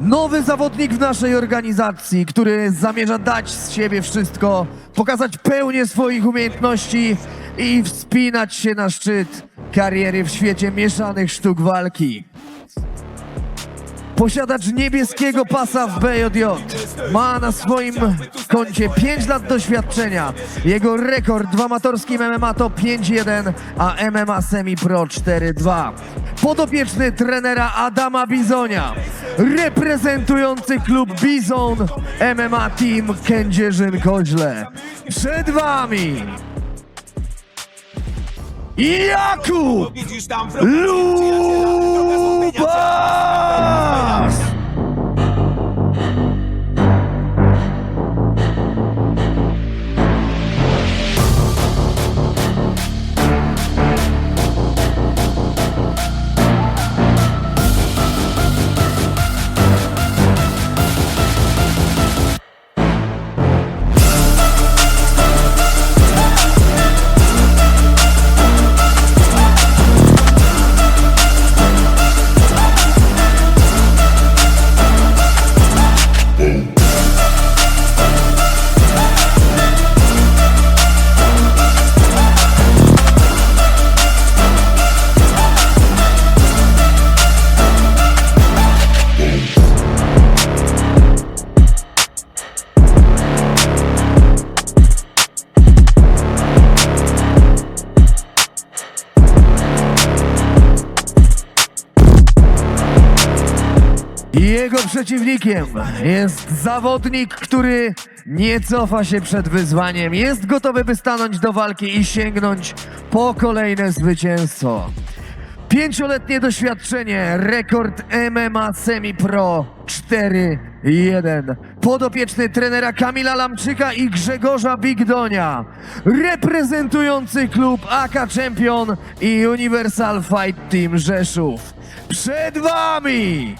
Nowy zawodnik w naszej organizacji, który zamierza dać z siebie wszystko, pokazać pełnię swoich umiejętności i wspinać się na szczyt kariery w świecie mieszanych sztuk walki. Posiadacz niebieskiego pasa w BJJ ma na swoim koncie 5 lat doświadczenia. Jego rekord w amatorskim MMA to 5-1, a MMA Semi Pro 4-2. Podopieczny trenera Adama Bizonia, reprezentujący klub Bizon MMA Team Kędzierzyn-Koźle. Przed wami Jakub Lubas! Jego przeciwnikiem jest zawodnik, który nie cofa się przed wyzwaniem. Jest gotowy, by stanąć do walki i sięgnąć po kolejne zwycięstwo. Pięcioletnie doświadczenie, rekord MMA Semi Pro 4-1. Podopieczny trenera Kamila Lamczyka i Grzegorza Bigdonia. Reprezentujący klub AK Champion i Universal Fight Team Rzeszów. Przed wami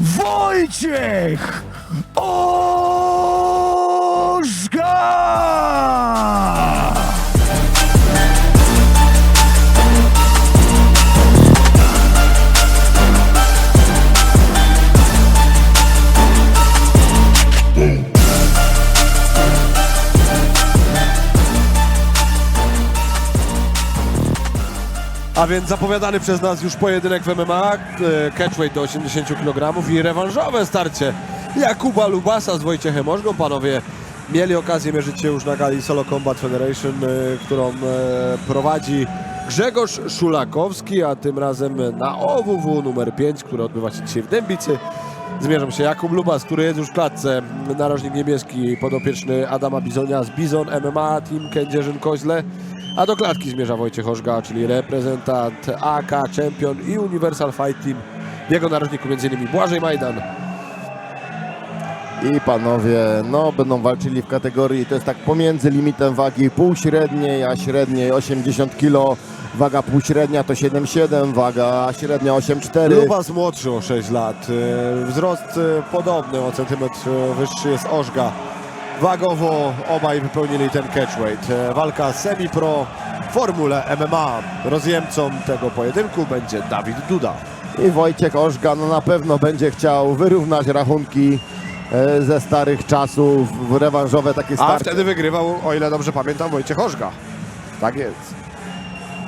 Wojciech Ożga! A więc zapowiadany przez nas już pojedynek w MMA, e, catchweight do 80 kg i rewanżowe starcie Jakuba Lubasa z Wojciechem Ożgą. Panowie mieli okazję mierzyć się już na gali Solo Combat Federation, e, którą e, prowadzi Grzegorz Szulakowski, a tym razem na OWW numer 5, który odbywa się dzisiaj w Dębicy. Zmierzą się Jakub Lubas, który jest już w klatce, narożnik niebieski, podopieczny Adama Bizonia z Bizon MMA, Team Kędzierzyn-Koźle. A do klatki zmierza Wojciech Ożga, czyli reprezentant AK, Champion i Universal Fight Team. W jego narożniku m.in. Błażej Majdan. I panowie, no będą walczyli w kategorii, to jest tak pomiędzy limitem wagi półśredniej, a średniej 80 kg. Waga półśrednia to 7,7, waga średnia 8,4. Lubas młodszy o 6 lat. Wzrost e, podobny, o centymetr e, wyższy jest Ożga. Wagowo obaj wypełnili ten catchweight. E, Walka semi-pro w formule MMA. Rozjemcą tego pojedynku będzie Dawid Duda. I Wojciech Ożga no na pewno będzie chciał wyrównać rachunki e, ze starych czasów, w rewanżowe takie A starcie. wtedy wygrywał, o ile dobrze pamiętam, Wojciech Ożga. Tak jest.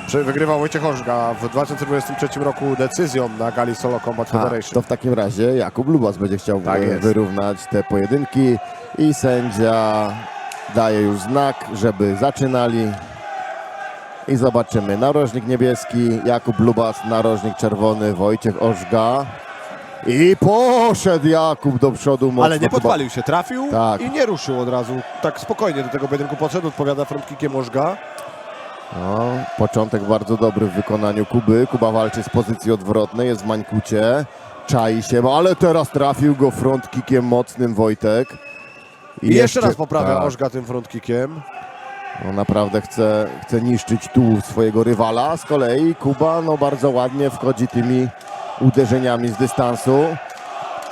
Przy- Wygrywał Wojciech Ożga w 2023 roku decyzją na gali Solo Combat A, Federation. to w takim razie Jakub Lubas będzie chciał Tak e, jest. wyrównać te pojedynki i sędzia daje już znak, żeby zaczynali. I zobaczymy. Narożnik niebieski, Jakub Lubas, narożnik czerwony, Wojciech Ożga. I poszedł Jakub do przodu mocno. Ale nie chyba- podpalił się, trafił Tak. i nie ruszył od razu. Tak spokojnie do tego pojedynku podszedł, odpowiada frontkickiem Ożga. No, początek bardzo dobry w wykonaniu Kuby. Kuba walczy z pozycji odwrotnej, jest w mańkucie. Czai się, ale teraz trafił go front kickiem mocnym Wojtek. I, jeszcze raz poprawia tak, Ożga tym frontkickiem. No naprawdę chce, chce niszczyć tu swojego rywala. Z kolei Kuba no bardzo ładnie wchodzi tymi uderzeniami z dystansu.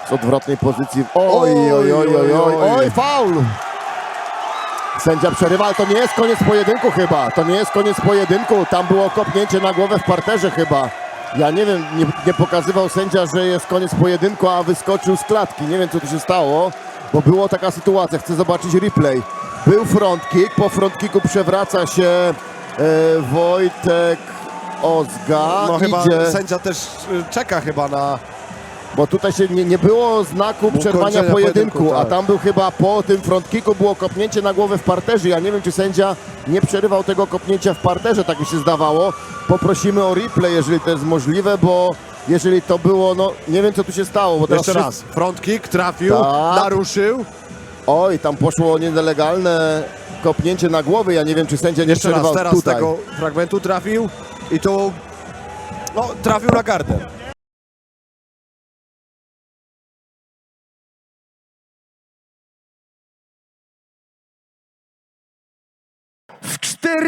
Z odwrotnej pozycji. Oj, oj, oj, oj, oj, oj, faul! Sędzia przerywa, ale to nie jest koniec pojedynku chyba. To nie jest koniec pojedynku. Tam było kopnięcie na głowę w parterze chyba. Ja nie wiem, nie, nie pokazywał sędzia, że jest koniec pojedynku, a wyskoczył z klatki. Nie wiem, co tu się stało, bo była taka sytuacja. Chcę zobaczyć replay. Był front kick, po front kicku przewraca się e, Wojtek Ozga. No chyba idzie, sędzia też y, czeka chyba na... bo tutaj się nie, nie było znaku przerwania kończenia pojedynku, pojedynku, a tak. tam był chyba po tym front kicku było kopnięcie na głowę w parterze. Ja nie wiem, czy sędzia nie przerywał tego kopnięcia w parterze, tak mi się zdawało. Poprosimy o replay, jeżeli to jest możliwe, bo jeżeli to było, no nie wiem, co tu się stało. Bo teraz Jeszcze wszyscy- raz, front kick trafił, Tak. naruszył. Oj, tam poszło nielegalne kopnięcie na głowę. Ja nie wiem, czy sędzia nie Jeszcze raz, przerywał teraz tutaj. tego fragmentu trafił i to... No, trafił na gardę.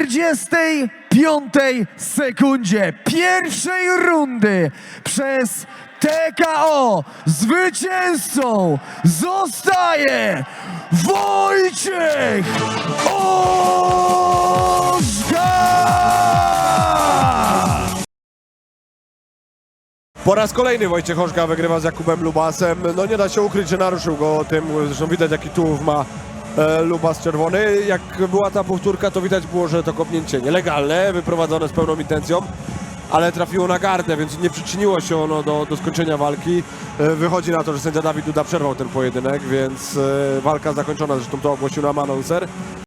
45 sekundzie pierwszej rundy przez TKO zwycięzcą zostaje Wojciech Ozga! Po raz kolejny Wojciech Orzga wygrywa z Jakubem Lubasem. No nie da się ukryć, że naruszył go tym, zresztą widać jaki tułów ma Lubas czerwony. Jak była ta powtórka, to widać było, że to kopnięcie nielegalne, wyprowadzone z pełną intencją, ale trafiło na gardę, więc nie przyczyniło się ono do, do skończenia walki. E, wychodzi na to, że sędzia Dawid Duda przerwał ten pojedynek, więc e, walka zakończona, zresztą to ogłosił nam anonser.